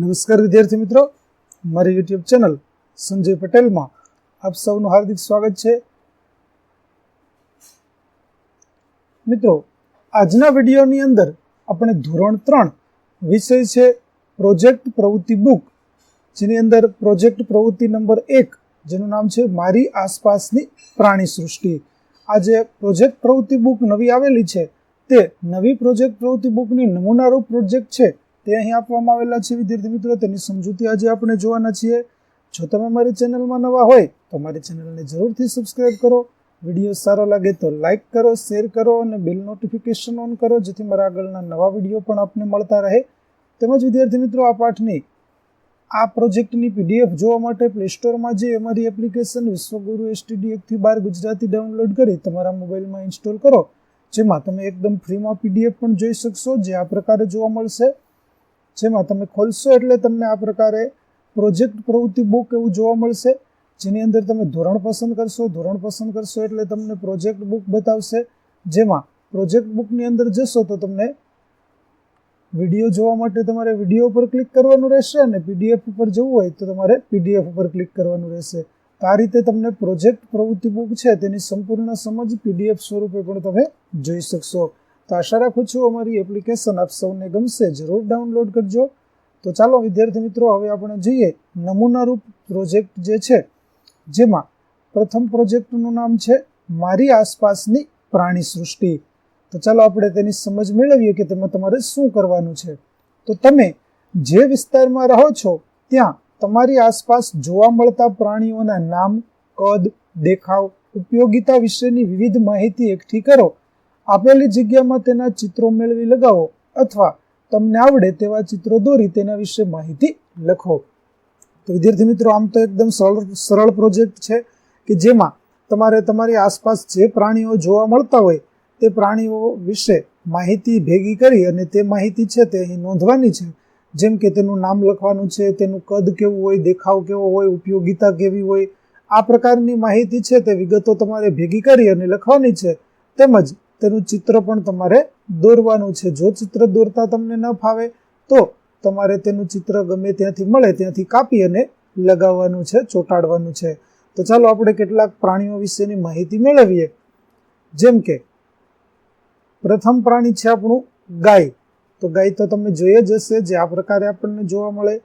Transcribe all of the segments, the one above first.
નમસ્કાર વિદ્યાર્થી મિત્રો. મારી યુટ્યુબ ચેનલ સંજય પટેલમાં આપ સૌનું હાર્દિક સ્વાગત છે. મિત્રો, આજના વિડીયોની અંદર આપણે ધોરણ ત્રણ વિષય છે પ્રોજેક્ટ પ્રવૃત્તિ બુક જેની અંદર પ્રોજેક્ટ પ્રવૃત્તિ નંબર એક, જેનું નામ છે મારી આસપાસની પ્રાણી સૃષ્ટિ. આ જે પ્રોજેક્ટ પ્રવૃત્તિ બુક નવી આવેલી છે. તે નવી પ્રોજેક્ટ પ્રવૃત્તિ બુકની નમૂનારૂપ પ્રોજેક્ટ છે. તે અહીં આપવામાં આવેલા છે, વિદ્યાર્થી મિત્રો. તેની સમજૂતી આજે આપણે જોવાના છીએ. જો તમે મારી ચેનલમાં નવા હોય, તો મારી ચેનલને જરૂરથી સબસ્ક્રાઇબ કરો. વીડિયો સારો લાગે તો લાઇક કરો શેર કરો અને બેલ નોટિફિકેશન ઓન કરો, જેથી મારા આગળના નવા વીડિયો પણ આપને મળતા રહે. તેમજ વિદ્યાર્થી મિત્રો, આ પાઠની, આ પ્રોજેક્ટની પીડીએફ જોવા માટે પ્લે સ્ટોરમાં જે અમારી એપ્લિકેશન વિશ્વગુરુ એસટીડી એકથી બાર ગુજરાતી ડાઉનલોડ કરી તમારા મોબાઈલમાં ઇન્સ્ટોલ કરો, જેમાં તમે એકદમ ફ્રીમાં પીડીએફ પણ જોઈ શકશો, જે આ પ્રકારે જોવા મળશે. જેમાં તમે ખોલશો એટલે તમને આ પ્રકારે પ્રોજેક્ટ પ્રવૃત્તિ બુક એવું જોવા મળશે. જેની અંદર તમે ધોરણ પસંદ કરશો, ધોરણ પસંદ કરશો એટલે તમને પ્રોજેક્ટ બુક બતાવશે. જેમાં પ્રોજેક્ટ બુકની અંદર જશો તો તમને વીડિયો જોવા માટે તમારે વીડિયો ઉપર ક્લિક કરવાનું રહેશે અને પીડીએફ ઉપર જવું હોય તો તમારે પીડીએફ ઉપર ક્લિક કરવાનું રહેશે. આ રીતે તમને પ્રોજેક્ટ પ્રવૃત્તિ બુક છે તેની સંપૂર્ણ સમજ પીડીએફ સ્વરૂપે પણ તમે જોઈ શકશો. તો આશા રાખું છું અમારી એપ્લિકેશન આપ સૌને ગમશે. જરૂર ડાઉનલોડ કરજો. તો ચાલો, વિદ્યાર્થી મિત્રો, હવે આપણે જોઈએ. નમૂનારૂપ પ્રોજેક્ટ જે છે, જેમાં પ્રથમ પ્રોજેક્ટનું નામ છે, મારી આસપાસની પ્રાણી સૃષ્ટિ. તો ચાલો, આપણે તેની સમજ મેળવીએ કે તેમાં તમારે શું કરવાનું છે. તો તમે જે વિસ્તારમાં રહો છો, ત્યાં તમારી આસપાસ જોવા મળતા પ્રાણીઓના નામ, કદ, દેખાવ, ઉપયોગિતા વિશેની વિવિધ માહિતી એકઠી કરો. આપેલી જગ્યામાં તેના ચિત્રો મેળવી લગાવો અથવા તમને આવડે તેવા ચિત્રો દોરી તેના વિશે માહિતી લખો. તો વિદ્યાર્થી મિત્રો, આમ તો એકદમ સરળ સરળ પ્રોજેક્ટ છે કે જેમાં તમારે તમારી આસપાસ જે પ્રાણીઓ જોવા મળતા હોય તે પ્રાણીઓ વિશે માહિતી ભેગી કરી અને તે માહિતી છે તે અહીં નોંધવાની છે. જેમ કે તેનું નામ લખવાનું છે, તેનું કદ કેવું હોય, દેખાવ કેવો હોય, ઉપયોગિતા કેવી હોય, આ પ્રકારની માહિતી છે તે વિગતો તમારે ભેગી કરી અને લખવાની છે. તેમજ તેનું ચિત્ર પણ તમારે દોરવાનું છે. જો ચિત્ર દોરતા તમને ન ફાવે, તો તમારે તેનું ચિત્ર ગમે ત્યાંથી મળે, ત્યાંથી કાપી અને લગાવવાનું છે, ચોંટાડવાનું છે. તો ચાલો આપણે કેટલાક પ્રાણીઓ વિશેની માહિતી મેળવીએ. જેમ કે, પ્રથમ પ્રાણી છે આપણું ગાય. તો ગાય તો તમે જોઈએ જ હશે જે આ પ્રકારે આપણને જોવા મળે.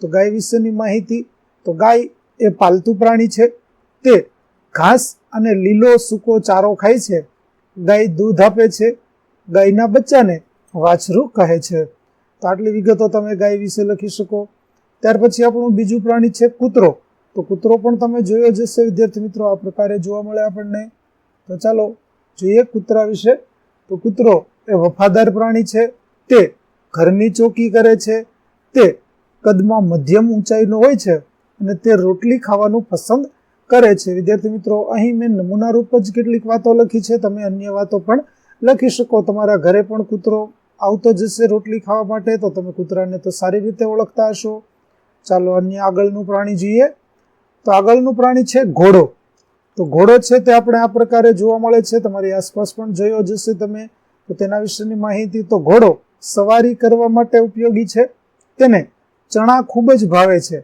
તો ગાય વિશેની માહિતી, તો ગાય એ પાલતુ પ્રાણી છે. તે ઘાસ અને લીલો સૂકો ચારો ખાય છે. ગાય દૂધ આપે છે, ગાયના બચ્ચાને વાછરું કહે છે. તો આટલી વિગતો તમે ગાય વિશે લખી શકો. ત્યાર પછી આપણું બીજું પ્રાણી છે કૂતરો. તો કૂતરો પણ તમે જોયો જ હશે, વિદ્યાર્થી મિત્રો, આ પ્રકારે જોવા મળે આપણને. તો ચાલો જોઈએ કૂતરા વિશે. તો કૂતરો એ વફાદાર પ્રાણી છે, તે ઘરની ચોકી કરે છે, તે કદમાં મધ્યમ ઊંચાઈનો હોય છે અને તે રોટલી ખાવાનું પસંદ કરે છે. વિદ્યાર્થી મિત્રો, અહીં મેં નમૂનારૂપ જ કેટલીક વાતો લખી છે. તમે અન્ય વાતો પણ લખી શકો. તમારા ઘરે પણ કૂતરો આવતો જશે રોટલી ખાવા માટે, તો તમે કૂતરાને તો સારી રીતે ઓળખતા હશો. ચાલો, અન્ય આગળનું પ્રાણી જોઈએ. તો આગળનું પ્રાણી છે ઘોડો. તો ઘોડો છે તે આપણે આ પ્રકારે જોવા મળે છે. તમારી આસપાસ પણ જોયો જશે તમે. તો તેના વિશેની માહિતી, તો ઘોડો સવારી કરવા માટે ઉપયોગી છે. તેને ચણા ખૂબ જ ભાવે છે.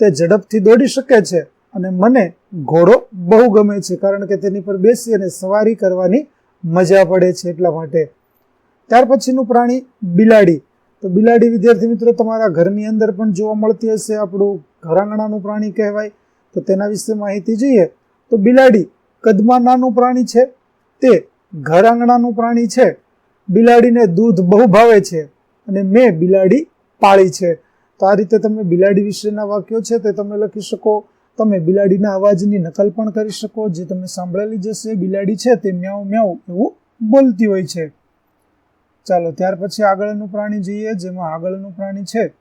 તે ઝડપથી દોડી શકે છે. અને મને ઘોડો બહુ ગમે છે, કારણ કે તેની પર બેસી અને સવારી કરવાની મજા પડે છે એટલા માટે. ત્યાર પછીનું પ્રાણી બિલાડી. તો બિલાડી વિદ્યાર્થી મિત્રો, તમારા ઘરની અંદર પણ જોવા મળતી હશે આપણું ઘરાંગણાનું પ્રાણી કહેવાય. તો તેના વિશે માહિતી જોઈએ. તો બિલાડી કદમાં નાનું પ્રાણી છે? તે ઘર આંગણાનું પ્રાણી છે. બિલાડીને દૂધ બહુ ભાવે છે અને મેં બિલાડી પાળી છે. તો આ રીતે તમે બિલાડી વિશેના વાક્યો છે તે તમે લખી શકો. તમે બિલાડીના અવાજની નકલ પણ કરી શકો. જે તમે સાંભળેલી જશે, બિલાડી છે તે મ્યાઉ મ્યાઉ એવું બોલતી હોય છે. ચાલો, ત્યાર પછી આગળનું પ્રાણી જોઈએ, જેમાં આગળનું પ્રાણી છે.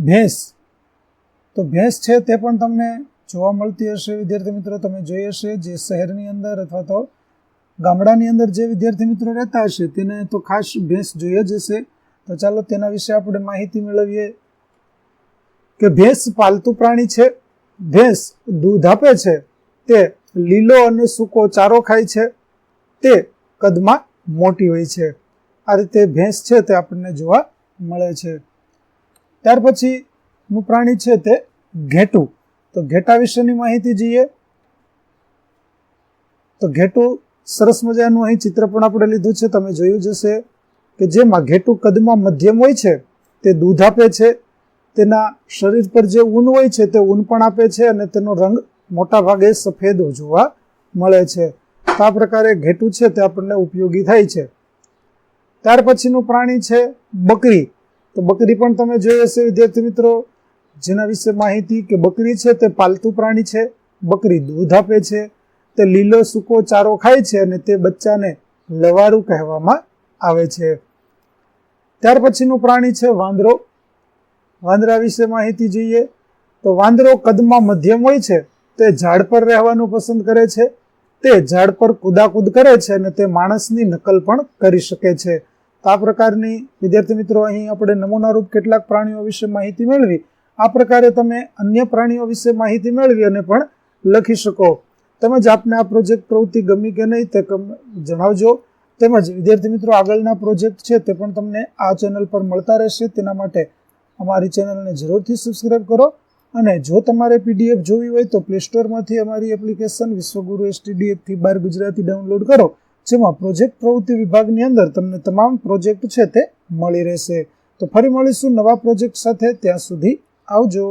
ભેંસ. તો ભેંસ છે તે પણ તમને જોવા મળતી હશે, વિદ્યાર્થી મિત્રો. તમે જોઈ હશે જે શહેરની અંદર અથવા તો ગામડાની અંદર જે વિદ્યાર્થી મિત્રો રહેતા હશે, તેને તો ખાસ ભેંસ જોઈએ જ હશે. તો ચાલો, તેના વિશે આપણે માહિતી મેળવીએ. કે ભેંસ પાલતુ પ્રાણી છે, ભેંસ દૂધ આપે છે, તે લીલો અને સૂકો ચારો ખાય છે, તે કદમાં મોટી હોય છે. આ રીતે ભેંસ છે તે આપણને જોવા મળે છે. ત્યાર પછીનું પ્રાણી છે તે ઘેટું. તો ઘેટા વિશેની માહિતી જોઈએ. તો ઘેટું સરસ મજાનું અહીં ચિત્ર પણ આપણે લીધું છે, તમે જોયું જશે કે જેમાં ઘેટું કદમાં મધ્યમ હોય છે, તે દૂધ આપે છે તેના શરીર પર જે ઊન હોય છે તે ઊન પણ આપે છે અને તેનો રંગ મોટા ભાગે સફેદ જોવા મળે છે. તો આ પ્રકારે ઘેટું છે તે આપણને ઉપયોગી થાય છે. ત્યાર પછીનું પ્રાણી છે બકરી. તો બકરી પણ તમે જોઈ હશે, વિદ્યાર્થી મિત્રો, જેના વિશે માહિતી કે બકરી છે તે પાલતુ પ્રાણી છે. બકરી દૂધ આપે છે. તે લીલો સૂકો ચારો ખાય છે અને તે બચ્ચાને લવારું કહેવામાં આવે છે. ત્યાર પછીનું પ્રાણી છે વાંદરો. વાંદરા વિશે માહિતી જોઈએ, તો વાંદરો કદમાં મધ્યમ હોય છે, તે ઝાડ પર રહેવાનું પસંદ કરે છે, તે ઝાડ પર કુદાકુદ કરે છે અને તે માણસની નકલ પણ કરી શકે છે. તો આ પ્રકારની, વિદ્યાર્થી મિત્રો, અહીં આપણે નમૂનારૂપ કેટલાક પ્રાણીઓ વિશે માહિતી મેળવી. આ પ્રકારે તમે અન્ય પ્રાણીઓ વિશે માહિતી મેળવી અને પણ લખી શકો. તેમજ આપને આ પ્રોજેક્ટ પ્રવૃત્તિ ગમી કે નહીં તે જણાવજો. તેમજ વિદ્યાર્થી મિત્રો, આગળના પ્રોજેક્ટ છે તે પણ તમને આ ચેનલ પર મળતા રહેશે. તેના માટે અમારી ચેનલને જરૂરથી સબસ્ક્રાઇબ કરો અને જો તમારે પીડીએફ જોવી હોય તો પ્લે સ્ટોરમાંથી અમારી એપ્લિકેશન વિશ્વગુરુ એસટીડીએફથી બાર ગુજરાતી ડાઉનલોડ કરો, જેમાં પ્રોજેક્ટ પ્રવૃત્તિ વિભાગની અંદર તમને તમામ પ્રોજેક્ટ છે તે મળી રહેશે. તો ફરી મળીશું નવા પ્રોજેક્ટ સાથે. ત્યાં સુધી આવજો.